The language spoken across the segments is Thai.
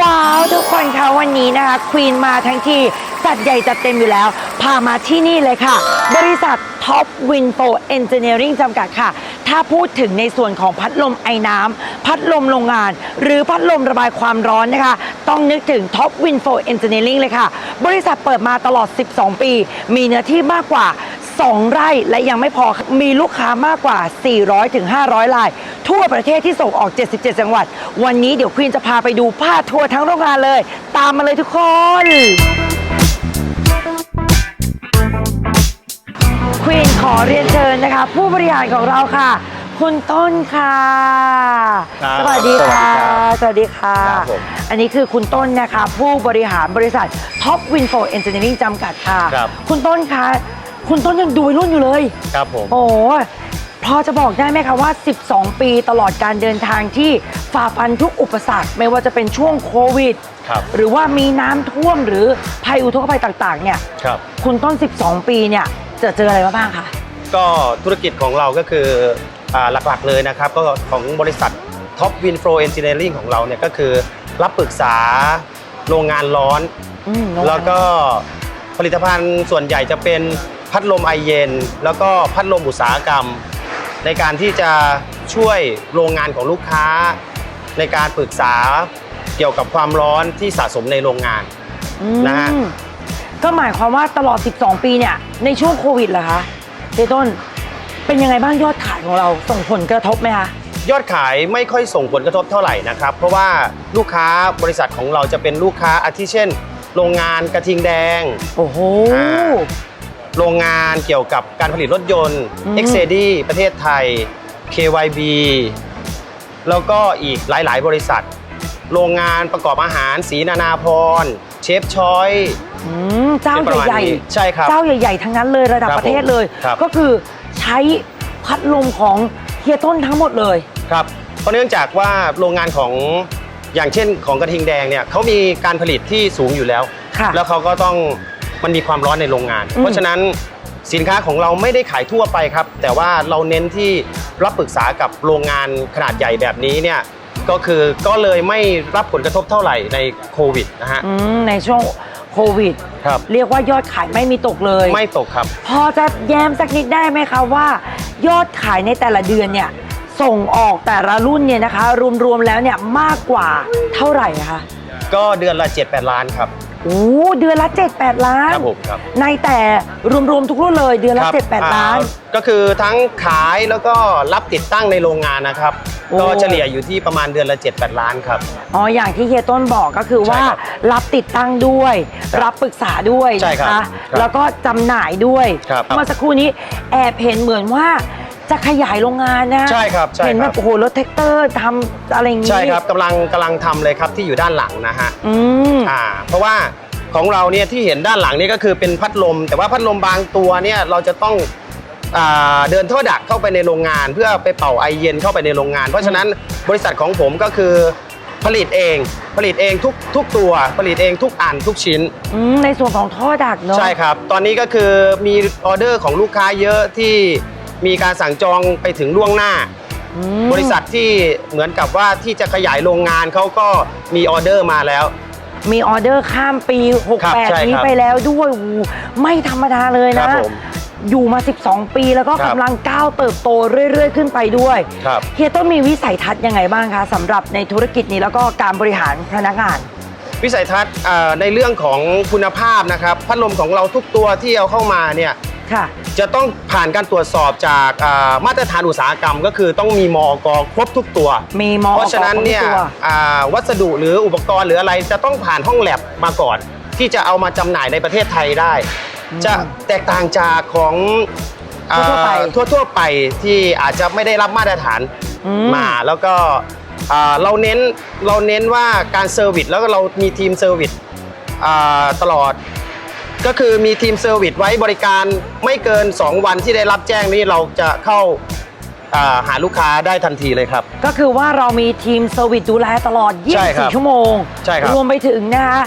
ว้าวทุกคนคะวันนี้นะคะควีนมาทั้งทีจัดใหญ่จัดเต็มอยู่แล้ว พามาที่นี่เลยค่ะ บริษัท Top Winfo Engineering จำกัดค่ะ ถ้าพูดถึงในส่วนของพัดลมไอน้ำ พัดลมโรงงาน หรือพัดลมระบายความร้อนนะคะ ต้องนึกถึง Top Winfo Engineering เลยค่ะ บริษัทเปิดมาตลอด 12 ปี มีเนื้อที่มากกว่า 2 ไร่และยังไม่พอมีลูกค้ามากกว่า 400ถึง500ราย ทั่วประเทศที่ส่งออก 77 จังหวัด วันนี้เดี๋ยวควีนจะพาไปดูผ้าทัวร์ทั้งโรงงานเลย ตามมาเลยทุกคน ขอเรียนเชิญนะคะ ผู้บริหารของเราค่ะ คุณต้นค่ะ ครับสวัสดีค่ะ สวัสดีครับสวัสดีค่ะ ครับผมอันนี้คือคุณต้นนะคะ ผู้บริหารบริษัท Top Winfo Engineering จำกัดค่ะครับคุณต้นคะคุณต้นยังดูวัยรุ่นอยู่เลย ครับผม โอ้โหพอจะบอกได้ไหมคะว่า 12 ปีตลอดการเดินทางที่ฝ่าฟันทุกอุปสรรค ไม่ว่าจะเป็นช่วงโควิด ครับ หรือว่ามีน้ำท่วมหรือภัยอุทกภัยต่าง ๆ เนี่ย ครับ คุณต้น 12 ปีเนี่ย จะเจออะไรมาบ้างคะ ก็ธุรกิจของเราก็คืออ่าหลักๆเลยนะครับ ก็ของบริษัท Top Winflow Engineering ของเราเนี่ยก็คือรับปรึกษาโรงงานร้อน อืมโรงงานแล้วก็ผลิตภัณฑ์ส่วนใหญ่จะเป็นพัดลมไอเย็น แล้วก็พัดลมอุตสาหกรรม ในการที่จะช่วยโรงงานของลูกค้า ในการปรึกษาเกี่ยวกับความร้อนที่สะสมในโรงงาน อืมนะฮะ ก็หมายความว่าตลอด 12 ปีเนี่ย ในช่วงโควิดเหรอคะเจต้น เป็นยังไงบ้างยอดขายของเราส่งผลกระทบไหมคะ ยอดขายไม่ค่อยส่งผลกระทบเท่าไหร่นะครับ เพราะว่าลูกค้าบริษัทของเราจะเป็นลูกค้าอาทิเช่น โรงงานกระทิงแดง โอ้โห อ่า โรงงานเกี่ยวกับการผลิตรถยนต์ อืม e x c e d ประเทศไทย KYB แล้วก็อีกหลาย ๆ บริษัท โรงงานประกอบอาหารสีนานาพรเชฟชอย อืมเจ้าเป็นประมาณใหญ่นี้ใช่ครับ เจ้าใหญ่ ๆ ทั้งนั้นเลยระดับครับประเทศเลยครับ ก็คือใช้พัดลมของเฮียต้นทั้งหมดเลย ครับเพราะเนื่องจากว่าโรงงานของอย่างเช่นของกระทิงแดงเนี่ยเขามีการผลิตที่สูงอยู่แล้ว ค่ะแล้วเขาก็ต้องมันมีความร้อนในโรงงาน อืม เพราะฉะนั้นสินค้าของเราไม่ได้ขายทั่วไปครับ แต่ว่าเราเน้นที่รับปรึกษากับโรงงานขนาดใหญ่แบบนี้เนี่ยก็คือก็เลยไม่รับผลกระทบเท่าไหร่ในโควิดนะฮะ อืมในช่วง โควิด ครับ เรียกว่ายอดขายไม่มีตกเลย ไม่ตกครับ พอจะแย้มสักนิดได้ไหมคะว่า ยอดขายในแต่ละเดือนเนี่ย ส่งออกแต่ละรุ่นเนี่ยนะคะ รวมๆแล้วเนี่ยมากกว่าเท่าไหร่คะก็เดือนละ7-8ล้านครับ โอ้เดือนละ7-8ล้านครับผมครับ ในแต่รวมๆทุกรุ่นเลยเดือนละครับ7-8ล้าน อ่ก็คือทั้งขายแล้วก็รับติดตั้งในโรงงานนะครับ โอ้ ก็เฉลี่ยอยู่ที่ประมาณเดือนละ7-8ล้านครับ อ๋ออย่างที่เฮียต้นบอกก็คือว่าใช่ครับรับติดตั้งด้วย ครับรับปรึกษาด้วยใช่ครับนะคะครับแล้วก็จำหน่ายด้วย ครับ เมื่อสักครู่นี้แอบเห็นเหมือนว่า จะขยายโรงงานนะใช่ครับใช่เห็นคแบรับบโอ้โหรถแท็กเตอร์ทำอะไรอย่างงี้ใช่ครับกำลังกำลังทำเลยครับที่อยู่ด้านหลังนะฮะอืมอ่าเพราะว่าของเราเนี่ยที่เห็นด้านหลังนี่ก็คือเป็นพัดลม แต่ว่าพัดลมบางตัวเนี่ยเราจะต้องอ่าเดินท่อดักเข้าไปในโรงงาน เพื่อไปเป่าไอเย็นเข้าไปในโรงงาน เพราะฉะนั้นบริษัทของผมก็คือผลิตเองผลิตเองทุกทุกตัวผลิตเองทุกอันทุกชิ้น อืมในส่วนของท่อดักเนาะ ใช่ครับ ตอนนี้ก็คือมีออเดอร์ของลูกค้าเยอะที่ มีการสั่งจองไปถึงล่วงหน้า อืมบริษัทที่เหมือนกับว่าที่จะขยายโรงงานเขาก็มีออเดอร์มาแล้ว มีออเดอร์ข้ามปี ครับใช่68 นี้ครับไปแล้วด้วยโอ้โหไม่ธรรมดาเลยครันะบผมอยู่มา 12 ปีแล้วก็ครับ กำลังก้าวเติบโตเรื่อย ๆ ขึ้นไปด้วยครับ เฮียต้นมีวิสัยทัศน์ยังไงบ้างคะสำหรับในธุรกิจนี้แล้วก็การบริหารพนักงาน วิสัยทัศน์เอ่อในเรื่องของคุณภาพนะครับ พัดลมของเราทุกตัวที่เอาเข้ามาเนี่ย ค่ะ จะต้องผ่านการตรวจสอบจากอ่ามาตรฐานอุตสาหกรรม ก็คือต้องมีมอกครบทุกตัว มีมอเพราะฉะนั้นเนี่ยของตัว อ่าวัสดุหรืออุปกรณ์หรืออะไรจะต้องผ่านห้องแลบมาก่อน ที่จะเอามาจำหน่ายในประเทศไทยได้จะแตกต่างจากของอ่าทั่วๆไปทั่วๆไปที่อาจจะไม่ได้รับมาตรฐานอืม มาแล้วก็อ่าเราเน้นเราเน้นว่าการเซอร์วิสแล้วก็เรามีทีมเซอร์วิสอ่าตลอด ก็คือมีทีมเซอร์วิสไว้บริการไม่เกิน 2 วันที่ได้รับแจ้งนี้เราจะเข้าอ่าหาลูกค้าได้ทันทีเลยครับ ก็คือว่าเรามีทีมเซอร์วิสดูแลตลอด ใช่ครับ24 ชั่วโมง ใช่ครับรวมไปถึงนะคะ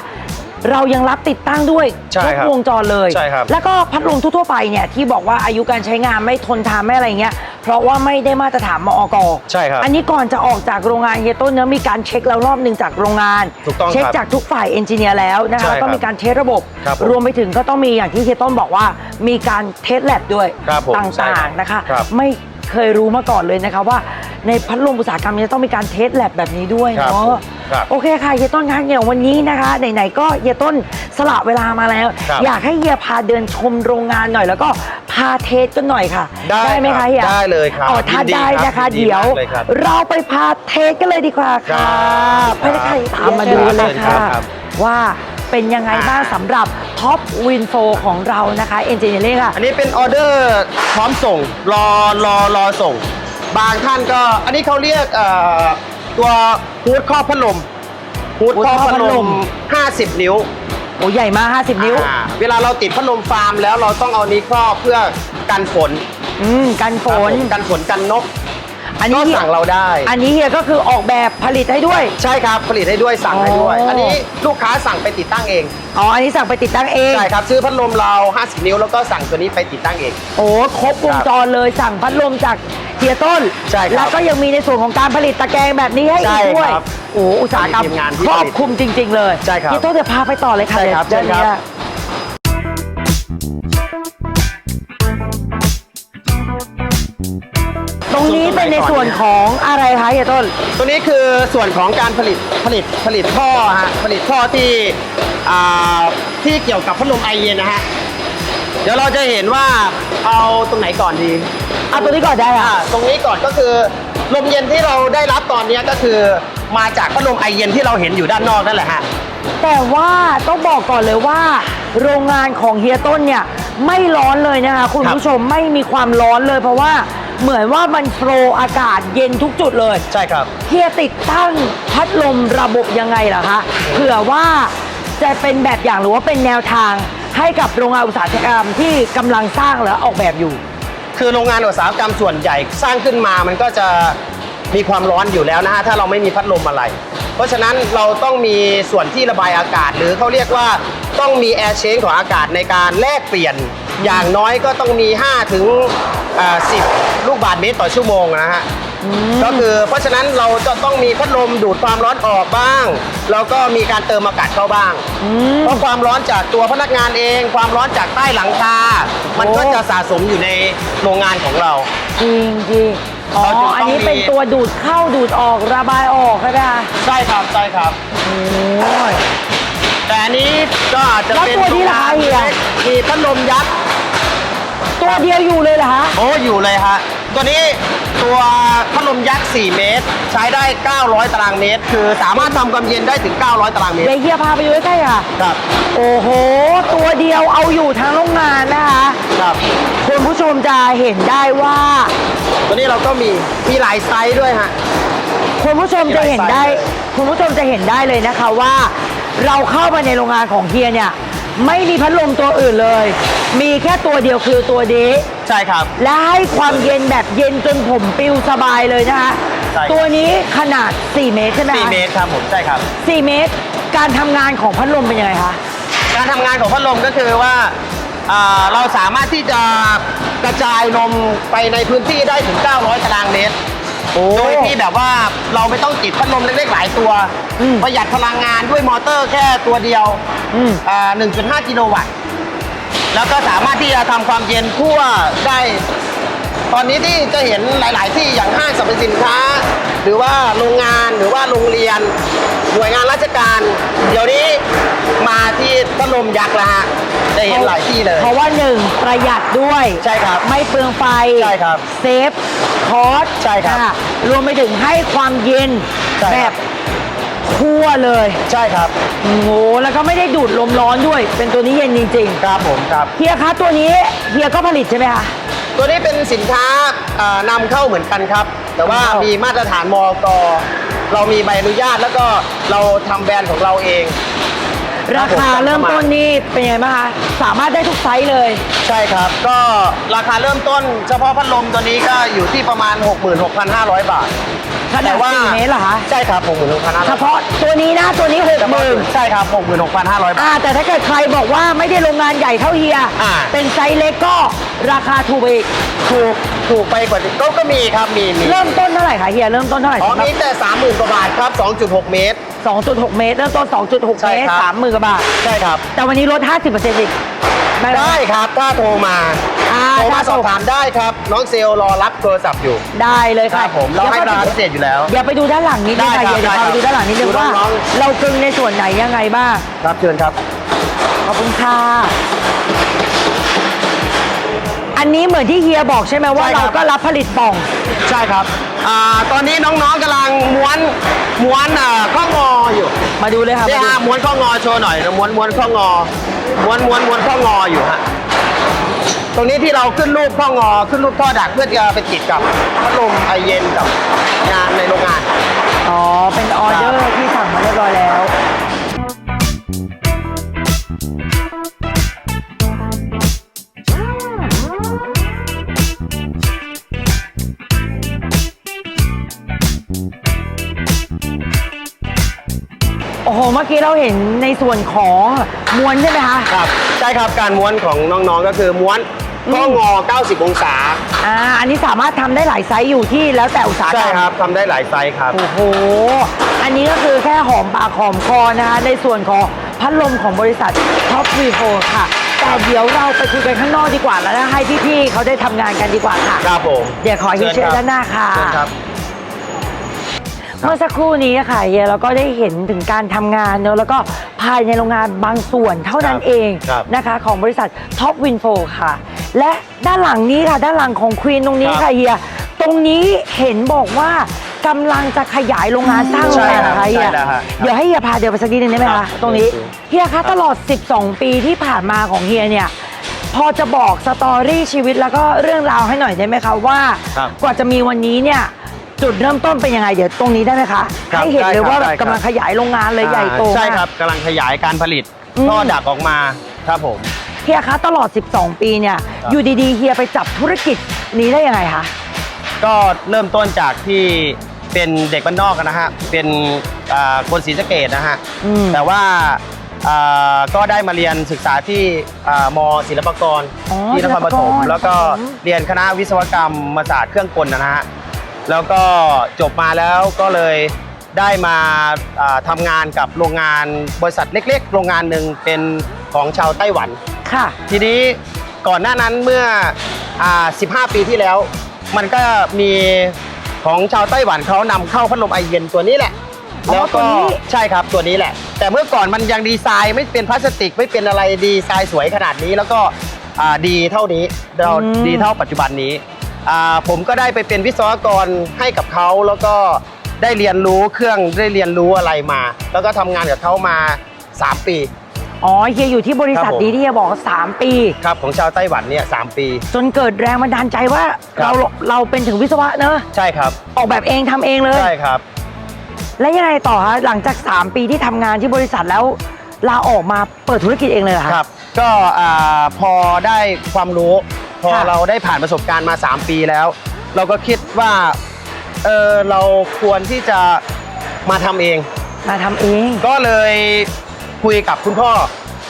เรายังรับติดตั้งด้วยใช่ทุกครับวงจรเลยใช่ครับแล้วก็พัดลมทั่วๆไปเนี่ยที่บอกว่าอายุการใช้งานไม่ทนทานไม่อะไรเงี้ยเพราะว่าไม่ได้มาตรฐานมอกใช่ครับอันนี้ก่อนจะออกจากโรงงานเฮียต้นเนื้อะมีการเช็คแล้วรอบหนึ่งจากโรงงาน ถูกต้องเช็คครับจากทุกฝ่ายเอนจิเนียร์แล้วนะคะใช่แล้วก็ครับมีการเทสระบบ ครับผมรวมไปถึงก็ต้องมีอย่างที่เฮียต้นบอกว่า มีการเทสแลบด้วยครับผมตใช่่าครังบๆนะคะ ครับ ไม่เคยรู้มาก่อนเลยนะคะว่าในพัดลมอุตสาหกรรมจะต้องมีการเทสแลบแบบนี้ด้วยครับเนาะ ครับโอเคค่ะเฮียต้นคะเดี๋ยววันนี้นะคะไหนๆก็เฮียต้นสละเวลามาแล้ว ครับ อยากให้เฮียพาเดินชมโรงงานหน่อย แล้วก็พาเทสกันหน่อยค่ะได้ไหมครัคะบเฮียได้เลยครับอ๋อถ้ายินดีได้ครับนะคะยินดีเดี๋ยว มากเลยครับ เราไปพาเทสกันเลยดีกว่าครัค่ะบไปเลยค่ะตามมาดูกันเลยเชิญครัค่ะบว่าเป็นยังไงบ้างสำหรับท็อปวินโฟของเรานะคะเอนจิเนียร์ค่ะ อันนี้เป็นออเดอร์พร้อมส่ง รอรอรอส่ง บางท่านก็อันนี้เขาเรียกเอ่อ ตัวฮูดครอบพัดลมฮูดครอบพัดลม 50 นิ้วโอ้ใหญ่มาก 50 นิ้ว อ่าเวลาเราติดพัดลมฟาร์มแล้วเราต้องเอานี้ครอบเพื่อกันฝนอืมกันฝครับนผมกันฝนกันนก อันก็นี้สั่งเราได้ อันนี้เฮียก็คือออกแบบผลิตให้ด้วย ใช่ครับผลิตให้ด้วยสั่งให้ด้วย อ๋ออั อันนี้ลูกค้าสั่งไปติดตั้งเองอ๋ออันนี้สั่งไปติดตั้งเองใช่ครับซื้อพัดลมเรา 50 นิ้วแล้วก็สั่งตัวนี้ไปติดตั้งเอง โอ้ครบวงจรเลยสั่งพัดลมจากเฮียต้นใช่ครับแล้วก็ยังมีในส่วนของการผลิตตะแกรงแบบนี้ให้อีใช่กด้วยครับโอ้อุตสาหกรรมมีทีมงานที่ครอบผลิตคลุมจริง ๆ เลยใช่ครับเฮียต้นเดี๋ยวพาไปต่อเลยค่ะใช่ครับเดี๋ยวเชิญครับเดี๋ รงนี้เป็นในส่วนของอะไรคะเฮียต้น ตัวนี้คือส่วนของการผลิตผลิตผลิตท่อฮะผลิตท่อที่อ่าที่เกี่ยวกับพัดลมไอเย็นนะฮะเดี๋ยวเราจะเห็นว่าเอาตรงไหนก่อนดีเอาตัวนี้ก่อนได้อ่าค่ะตรงนี้ก่อนก็คือลมเย็นที่เราได้รับตอนนี้ก็คือมาจากพัดลมไอเย็นที่เราเห็นอยู่ด้านนอกนั่นแหละฮะแต่ว่าต้องบอกก่อนเลยว่า โรงงานของเฮียต้นเนี่ยไม่ร้อนเลยนะคะคุณครับผู้ชมไม่มีความร้อนเลยเพราะว่า เหมือนว่ามันโฟลว์อากาศเย็นทุกจุดเลยใช่ครับ เฮียติดตั้งพัดลมระบบยังไงล่ะคะเผื่อว่าจะเป็นแบบอย่างหรือว่าเป็นแนวทางให้กับโรงงานอุตสาหกรรมที่กำลังสร้างและออกแบบอยู่ คือโรงงานอุตสาหกรรมส่วนใหญ่สร้างขึ้นมามันก็จะ มีความร้อนอยู่แล้วนะฮะถ้าเราไม่มีพัดลมอะไร เพราะฉะนั้นเราต้องมีส่วนที่ระบายอากาศ หรือเขาเรียกว่าต้องมีแอร์เชนของอากาศในการแลกเปลี่ยน อย่างน้อยก็ต้องมี 5 ถึงเอ่อ10ลูกบาศก์เมตรต่อชั่วโมงนะฮะก็คือเพราะฉะนั้นเราจะต้องมีพัดลมดูดความร้อนออกบ้าง แล้วก็มีการเติมอากาศเข้าบ้าง เพราะความร้อนจากตัวพนักงานเอง ความร้อนจากใต้หลังคา มันก็โอ้จะสะสมอยู่ในโรงงานของเรา จริงจริง อ๋อ เราจึงต้องอันนี้เป็นมีตัวดูดเข้าดูดออกระบายออกใช่ไหมคะใช่ครับใช่ครับ โอ้ย แต่อันนี้ก็อาจจะแล้วเป็นตัวนี้ล่ะคะเฮีย มีพัดลมยักษ์ ตัวเดียวอยู่เลยเหรอคะโอ้อยู่เลยฮะ ตัวนี้ตัวพัดลมยักษ์ 4 เมตร ใช้ได้ 900 ตารางเมตร คือสามารถทำความเย็นได้ถึง 900 ตารางเมตร เดี๋ยวเฮียพาไปดูใกล้ๆค่ะ ครับ โอ้โห ตัวเดียวเอาอยู่ทั้งโรงงานนะคะ ครับ คุณผู้ชมจะเห็นได้ว่า ตัวนี้เราก็มี มีหลายไซส์ด้วยฮะ คุณผู้ชมจะเห็นได้มีหลายไซส์เลยคุณผู้ชมจะเห็นได้เลยนะคะว่า เราเข้ามาในโรงงานของเฮียเนี่ย ไม่มีพัดลมตัวอื่นเลย มีแค่ตัวเดียวคือตัวนี้ ใช่ครับ และให้ความเย็นแบบเย็นจนผมปิวสบายเลยนะคะใช่ตัวนี้ขนาด 4 เมตรใช่ไหมคะ4เมตรครับผมใช่ครับ 4เมตร การทำงานของพัดลมเป็นยังไงคะ การทำงานของพัดลมก็คือว่าอ่าเราสามารถที่จะกระจายลมไปในพื้นที่ได้ถึง 900 ตารางเมตรโอ้โดยที่แบบว่าเราไม่ต้องติดพัดลมเล็กๆหลายตัว อืม ประหยัดพลังงานด้วยมอเตอร์แค่ตัวเดียวอืม อ่า1.5 กิโลวัตต์ แล้วก็สามารถที่จะทำความเย็นทั่วได้ ตอนนี้ที่จะเห็นหลาย ๆ ที่อย่างห้างสรรพสินค้า หรือว่าโรงงานหรือว่าโรงเรียน หน่วยงานราชการ เดี๋ยวนี้มาที่พัดลมยักษ์แล้วฮะจะเห็นหลายที่เลย เพราะว่าหนึ่งประหยัดด้วยใช่ครับไม่เปลืองไฟใช่ครับเซฟคอสใช่ครับอะรวมไปถึงให้ความเย็นใช่ครับแบบ คั่วเลย ใช่ครับโอ้โหแล้วก็ไม่ได้ดูดลมร้อนด้วย เป็นตัวนี้เย็นจริงครับผมครับ ๆเฮียคะตัวนี้เฮียก็ผลิตใช่ไหมคะ ตัวนี้เป็นสินค้าอ่านำเข้าเหมือนกันครับ แต่ว่านำเข้ามีมีมาตรฐานมอกเรามีใบอนุญาตแล้วก็เราทำแบรนด์ของเราเอง ราคาเริ่มต้นนี่เป็นยังไงบ้างคะ สามารถได้ทุกไซส์เลย ใช่ครับ ก็ราคาเริ่มต้นเฉพาะพัดลมตัวนี้ก็อยู่ที่ประมาณ 66,500 บาท ขนาดแต่ว่า4เมตรเหรอคะใช่ครับ66,500เฉพาะตัวนี้นะตัวนี้หกเฉหพาะมื่นใช่ครับ66,500บาท อ่า แต่ถ้าเกิดใครบอกว่าไม่ได้โรงงานใหญ่เท่าเฮีย อ่า เป็นไซส์เล็กก็ราคาถูกไปอีกถูกถูกไปกว่านี้ก็ก็มีครับมีมีเริ่มต้นเท่าไหร่คะเฮียเริ่มต้นเท่าไหร่อ๋อสำหรับ มีแต่30,000กว่าบาทครับ2.6เมตร 2.6 เมตรเริ่มต้น 2.6 ใช่เมตรครับสามหมื่นกว่าบาท ใช่ครับ แต่วันนี้ลด 50%อีกได้ไหมได้ครับถ้าโทรมา อ่าโทรมาถ้าสโทรอบถามได้ครับ น้องเซลล์รอรับโทรศัพท์อยู่ได้เลยคค่ะรับผมเราให้ราคาพิเศษอยู่แล้ว อย่าไปดูด้านหลังนิดนึงได้ค่ะครับเฮียเดี๋ยวพาได้ครับไปดูด้านหลังนิดนึงดูว่า น้องเรากึงในส่วนไหนยังไงบ้างครับเชิญครับ ขอบคุณค่ะอันนี้เหมือนที่เฮียบอกใช่ไหมว่าใช่ครัเราบ ก็รับผลิตป่อง ใช่ครับอ่าตอนนี้น้องๆกำลังม้วนม้วนอ่าข้องออยู่มาดูเลยค่ะเนี่ยมาดูฮะม้วนข้องอโชว์หน่อยม้วนม้วนข้องอม้วนม้วนม้วนข้องออยู่ฮะ ตรงนี้ที่เราขึ้นรูปพ่องอขึ้นรูปท่อดักเพื่อจะไปติดกับพัดลมไอเย็นกับงานในโรงงาน อ๋อ เป็นออเดอร์ที่สั่งมาเรียบร้อยแล้ว กี้เราเห็นในส่วนของมวนใช่ไหมคะ ครับใช่ครับการม้วนของน้องๆก็คือม้วนข้องอ 90 องศาอ่าอันนี้สามารถทำได้หลายไซส์อยู่ที่แล้วแต่อุตสาหกรใช่รม ครับทำได้หลายไซส์ครับ โอ้โห อันนี้ก็คือแค่หอมปากหอมคอนะคะ ในส่วนของพัดลมของบริษัทท็อปวีโฟค่ะ แต่เดี๋ยวเราไปคุยกันข้างนอกดีกว่าแล้วนะให้พี่ๆเขาได้ทำงานกันดีกว่าค่ะ ครับผมเดี๋ยวขอเฮียเชิญด้านหน้าค่ะ เชิญครับ เมื่อสักครู่นี้ค่ะเฮียเราก็ได้เห็นถึงการทำงานเนอะแล้วก็ภายในโรงงานบางส่วนเท่านั้นครับเองครับนะคะ ของบริษัทท็อปวินโฟค่ะ และด้านหลังนี้ค่ะ ด้านหลังของควีนตรงนี้ครับ ค่ะเฮียตรงนี้เห็นบอกว่ากำลังจะขยายโรงงานสร้างโรงงานใช่นะครัคะบเฮีย ใช่แล้วฮะ เดี๋ยวให้เฮียพาเดี๋ยวไปสักนิดนึงได้ไหมครัคะบ ตรงนี้โอเคเฮียคะตลอด 12 ปีที่ผ่านมาของเฮียเนี่ย พอจะบอกสตอรี่ชีวิตแล้วก็เรื่องราวให้หน่อยได้ไหมคะว่า ครับ กว่าจะมีวันนี้เนี่ย จุดเริ่มต้นเป็นยังไงเดี๋ยวตรงนี้ได้ไหมคะครับให้เห็นได้เลยครับว่าแบบได้ครับ กำลังขยายโรงงานเลยใหญ่โตอ่าใช่มากครับกำลังขยายการผลิตอืม ท่อดักออกมาครับผม เฮียคะตลอด 12 ปีเนี่ย ครับ อยู่ดีๆเฮียไปจับธุรกิจนี้ได้ยังไงคะ ก็เริ่มต้นจากที่เป็นเด็กบ้านนอกนะฮะเป็นอ่าคนศรีสะเกดนะฮะอืม แต่ว่าอ่าก็ได้มาเรียนศึกษาที่อ่ามศิลปากรอ๋อที่นครปฐมศิลปากรแล้วก็อืม เรียนคณะวิศวกรรมศาสตร์เครื่องกลนะฮะ แล้วก็จบมาแล้วก็เลยได้มาอ่าทำงานกับโรงงานบริษัทเล็ก ๆ โรงงานหนึ่งเป็นของชาวไต้หวัน ค่ะ ทีนี้ก่อนหน้านั้นเมื่ออ่า15 ปีที่แล้ว มันก็มีของชาวไต้หวันเขานำเข้าพัดลมไอเย็นตัวนี้แหละอ๋อแล้วตัก็วนี้ใช่ครับตัวนี้แหละ แต่เมื่อก่อนมันยังดีไซน์ไม่เป็นพลาสติกไม่เป็นอะไรดีไซน์สวยขนาดนี้ แล้วก็อ่าดีเท่านี้เราอืมดีเท่าปัจจุบันนี้อ่า ผมก็ได้ไปเป็นวิศวกรให้กับเขาแล้วก็ได้เรียนรู้เครื่องได้เรียนรู้อะไรมา แล้วก็ทำงานกับเขามา 3 ปี อ๋อเฮียอยู่ที่บริษัทครับผมนี้ที่เฮียบอกว่าสามปี ครับของชาวไต้หวันเนี่ยสามปี จนเกิดแรงบันดาลใจว่าครัเราบเราเป็นถึงวิศวะเนอะใช่ครับออกแบบเองทำเองเลย ใช่ครับ แล้วยังไงต่อคะหลังจาก 3 ปีที่ทำงานที่บริษัทแล้วลาออกมาเปิดธุรกิจเองเลยเหรอคะ ครับก็อ่าพอได้ความรู้ พอค่ะเราได้ผ่านประสบการณ์มา 3 ปีแล้ว เราก็คิดว่าเออเราควรที่จะมาทำเอง มาทำเองก็เลยคุยกับคุณพ่อ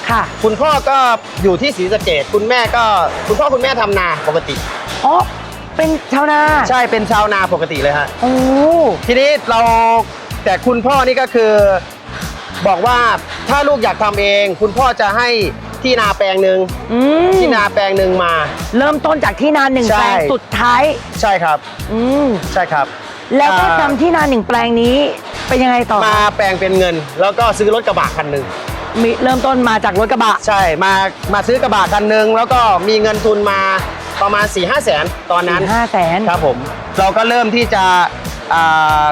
ค่ะคุณพ่อก็อยู่ที่ศรีสะเกดคุณแม่ก็คุณพ่อคุณแม่ทำนาปกติ อ๋อเป็นชาวนาใช่เป็นชาวนาปกติเลยฮะ โอ้ทีนี้เราแต่คุณพ่อนี่ก็คือบอกว่าถ้าลูกอยากทำเอง คุณพ่อจะให้ ที่นาแปลงหนึ่งอืมที่นาแปลงหนึ่งมา เริ่มต้นจากที่นาหนึ่งใช่ แปลงสุดท้าย ใช่ครับ อืมใช่ครับ แล้วก็อ่าจำที่นาหนึ่งแปลงนี้เป็นยังไงต่อมาแปลงเป็นเงิน แล้วก็ซื้อรถกระบะคันหนึ่งมีเริ่มต้นมาจากรถกระบะ ใช่มามาซื้อกระบะคันหนึ่งแล้วก็มีเงินทุนมาประมาณ4ี่ห้าแสนตอนนั้นห้าแสน ครับผมเราก็เริ่มที่จะอ่า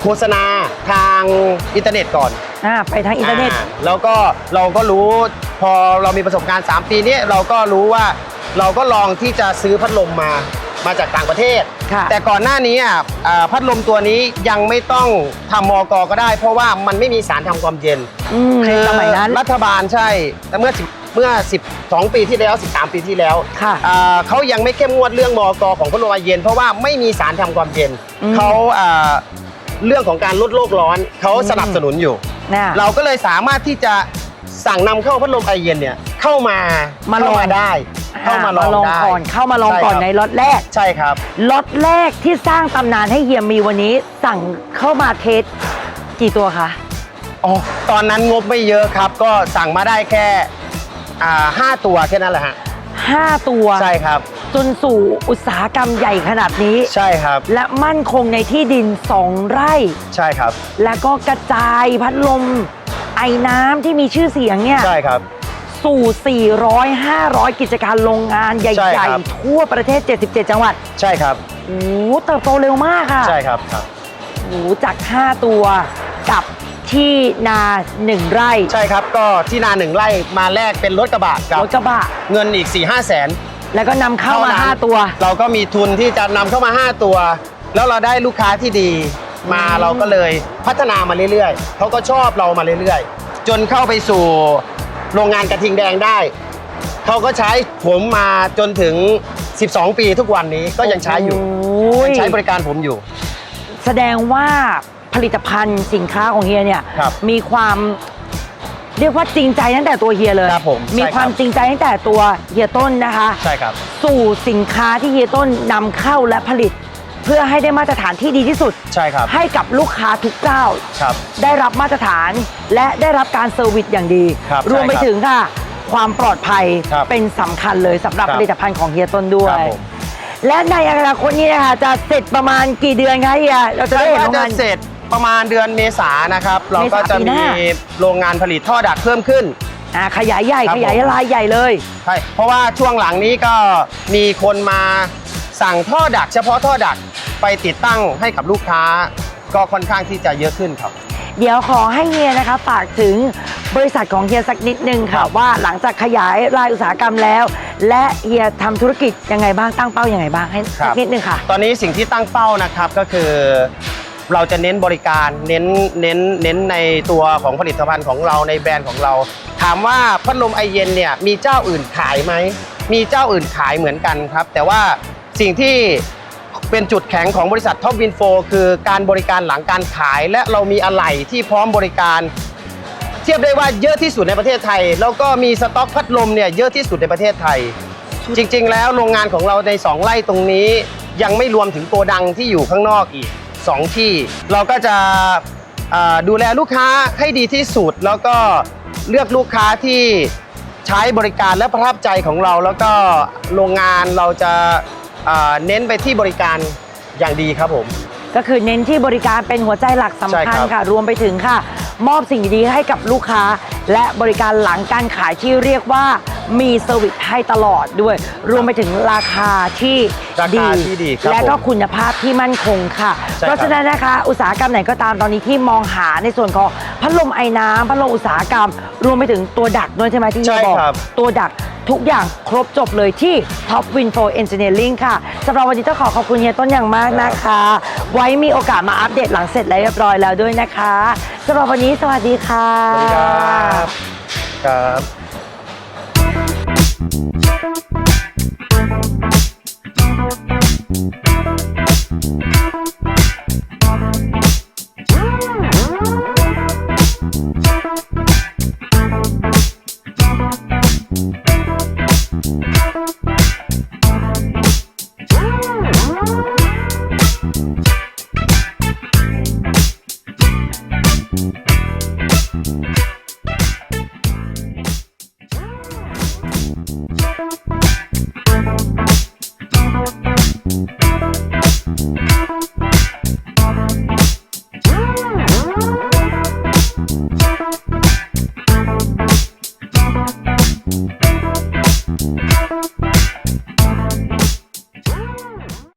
โฆษณาทางอินเทอร์เน็ตก่อนอ่าไปทางอินเทอร์เน็ตาแล้วก็เราก็รู้พอเรามีประสบการณ์ 3 ปีเนี้เราก็รู้ว่าเราก็ลองที่จะซื้อพัดลมมามาจากต่างประเทศ ค่ะ แต่ก่อนหน้านี้อะอ่าพัดลมตัวนี้ยังไม่ต้องทำมอกก็ได้ เพราะว่ามันไม่มีสารทำความเย็น อืมในสมัยนั้น รัฐบาลใช่ แต่เมื่อ10เมื่อ 12 ปีที่แล้ว 13 ปีที่แล้วค่ะอ่าเขายังไม่เข้มงวดเรื่องมอกของพัดลมไอเย็น เพราะว่าไม่มีสารทำความเย็น อืม เขาอ่า เรื่องของการลดโลกร้อนเขาสนับสนุนอยู่ น่ะ เราก็เลยสามารถที่จะสั่งนำเข้าพัดลมไอเย็นเนี่ยเข้ามามาลอง เข้าได้ เข้ามาลองได้ ก่อนเข้ามาลองก่อนช่ในครับล็อตแรกใช่ครับ ล็อตแรกที่สร้างตำนานให้เฮียมีวันนี้ สั่งเข้ามาเทสกี่ตัวคะ อ๋อ ตอนนั้นงบไม่เยอะครับ ก็สั่งมาได้แค่อ่าห้าตัวแค่นั้นแหละฮะ 5 ตัว ใช่ครับ จนสู่อุตสาหกรรมใหญ่ขนาดนี้ ใช่ครับ และมั่นคงในที่ดิน 2 ไร่ ใช่ครับ แล้วก็กระจายพัดลม ไอ้น้ำที่มีชื่อเสียงเนี่ยใช่ครับ สู่ 400 500 กิจการโรงงานใใช่หญ่ครับ ๆ ทั่วประเทศ 77 จังหวัดใช่ครับ โอ้โหเติบโตเร็วมากค่ะ ใช่ครับครับ โอ้โหจาก 5 ตัวกับที่นา 1 ไร่ใช่ครับก็ที่นาหนึ่งไร่มาแลกเป็นรถกระบะกับรถกระบะเงินอีก4ี่ห้าแสน แล้วก็นำเข้ามานั้น5ตัว เราก็มีทุนที่จะนำเข้ามา 5 ตัว แล้วเราได้ลูกค้าที่ดี มาอืมเราก็เลยพัฒนามาเรื่อยๆเขาก็ชอบเรามาเรื่อยๆ จนเข้าไปสู่โรงงานกระทิงแดงได้ เขาก็ใช้ผมมาจนถึง 12 ปีทุกวันนี้ก็ยังใช้อยู่โอ้ย ยังใช้บริการผมอยู่ แสดงว่าผลิตภัณฑ์สินค้าของเฮียเนี่ย ครับมีความ เรียกว่าจริงใจตั้งแต่ตัวเฮียเลยครับผมมีใช่ครับ ความจริงใจตั้งแต่ตัวเฮียต้นนะคะ ใช่ครับ สู่สินค้าที่เฮียต้นนำเข้าและผลิต เพื่อให้ได้มาตรฐานที่ดีที่สุด ใช่ครับให้กับลูกค้าทุกเจ้า ครับ ได้รับมาตรฐานและได้รับการเซอร์วิสอย่างดีครับรวมไปใช่ครับถึงค่ะ ความปลอดภัยครับเป็นสำคัญเลยสำหรับครับ ผลิตภัณฑ์ของเฮียต้นด้วครัย บผมและในอนาคตนี้นะคะจะเสร็จประมาณกี่เดือนคะเฮียเราจะคาได้ดเห็นว่าโรงจะงาน เสร็จ ประมาณเดือนเมษายนนะครับ เราก็จะเมษาปีหมีน้าโรงงานผลิตท่อดักเพิ่มขึ้นอ่าขยายใหญ่ครับขยายผมรายใหญ่เลยใช่เพราะว่าช่วงหลังนี้ก็มีคนมาสั่งท่อดัก เฉพาะท่อดักไปติดตั้งให้กับลูกค้า ก็ค่อนข้างที่จะเยอะขึ้นครับ เดี๋ยวขอให้เฮียนะคะฝากถึงบริษัทของเฮียสักนิดนึงครัค่ะบว่าหลังจากขยายรายอุตสาหกรรมแล้ว และเฮียทำธุรกิจยังไงบ้างตั้งเป้ายังไงบ้างให้สักนิดนึงค่ะ ตอนนี้สิ่งที่ตั้งเป้านะครับก็คือ เราจะเน้นบริการเน้นเน้นเน้นในตัวของผลิตภัณฑ์ของเราในแบรนด์ของเรา ถามว่าพัดลมไอเย็นเนี่ยมีเจ้าอื่นขายไหมมีเจ้าอื่นขายเหมือนกันครับ แต่ว่าสิ่งที่เป็นจุดแข็งของบริษัทท็อปวินโฟคือการบริการหลังการขาย และเรามีอะไหล่ที่พร้อมบริการ เทียบได้ว่าเยอะที่สุดในประเทศไทย แล้วก็มีสต็อกพัดลมเนี่ยเยอะที่สุดในประเทศไทย จริง ๆ แล้วโรงงานของเราใน 2 ไร่ตรงนี้ ยังไม่รวมถึงโกดังที่อยู่ข้างนอกอีก 2 ที่ เราก็จะดูแลลูกค้าให้ดีที่สุด แล้วก็เลือกลูกค้าที่ใช้บริการและประทับใจของเรา แล้วก็โรงงานเราจะเน้นไปที่บริการอย่างดีครับผม ก็คือเน้นที่บริการเป็นหัวใจหลักสำใช่คัญครับค่ะ รวมไปถึงค่ะ มอบสิ่งดีๆให้กับลูกค้า และบริการหลังการขายที่เรียกว่ามีเซอร์วิสให้ตลอดด้วย รวมไปถึงราคาที่ราคาที่ดีครับและก็ผมคุณภาพที่มั่นคงค่ะ ใช่ครับ เพราะฉะนั้นนะคะ อุตสาหกรรมไหนก็ตามตอนนี้ที่มองหาในส่วนของพัดลมไอ้น้ำพัดลมอุตสาหกรรม รวมไปถึงตัวดักด้วยใช่ไหมที่ ใช่เฮียบอกครับ ตัวดัก ทุกอย่างครบจบเลยที่ Top Winfo Engineering ค่ะสำหรับวันนี้ต้องขอขอบคุณเฮียต้นอย่างมากนะคะ ไว้มีโอกาสมาอัปเดตหลังเสร็จแล้วเรียบร้อยแล้วด้วยนะคะสำหรับวันนี้สวัสดีค่ะ สวัสดีครับ ครับ